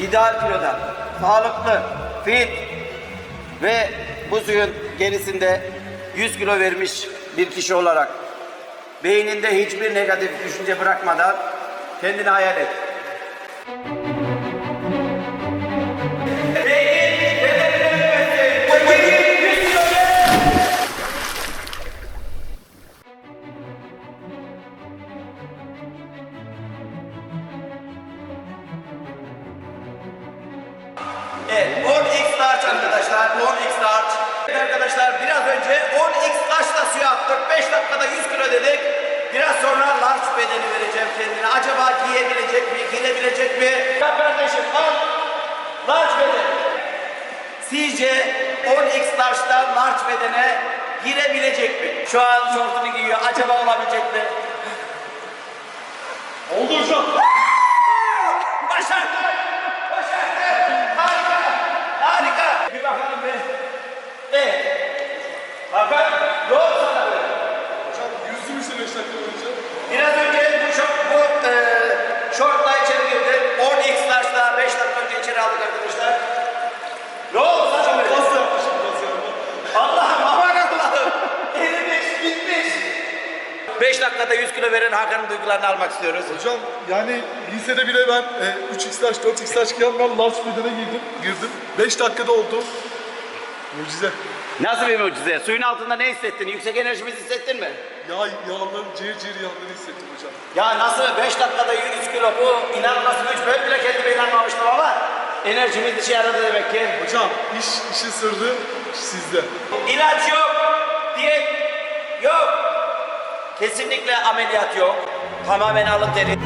ideal kiloda, sağlıklı, fit ve bu suyun gerisinde 100 kilo vermiş bir kişi olarak beyninde hiçbir negatif düşünce bırakmadan kendini hayal et. Evet, 10x large arkadaşlar, 10x large. Evet arkadaşlar biraz önce 10x large'la suya attık. 5 dakikada 100 kilo dedik. Biraz sonra large bedeni vereceğim kendine. Acaba giyebilecek mi, giyebilecek mi? Ya kardeşim al, large beden. Sizce 10x large'dan large bedene girebilecek mi? Şu an şortunu giyiyor. Acaba olabilecek mi? Oldu hocam. Başardı! 5 dakikada 100 kilo veren Hakan'ın duygularını almak istiyoruz. Hocam yani lisede bile ben e, 3x large, 4x large giyen ben large bedene girdim. girdim. 5 dakikada oldu. Mucize. Nasıl bir mucize? Suyun altında ne hissettin? Yüksek enerjimizi hissettin mi? Yağ, yağların ciğer ciğer yağlarını hissettim hocam. Ya nasıl 5 dakikada 100 kilo bu inanılmaz güç. Ben bile kendime inanmamıştım ama enerjimiz işe yaradı demek ki. Hocam iş, işin sırrı sizde. İlaç yok, diyet yok. Kesinlikle ameliyat yok. Tamamen alın teri.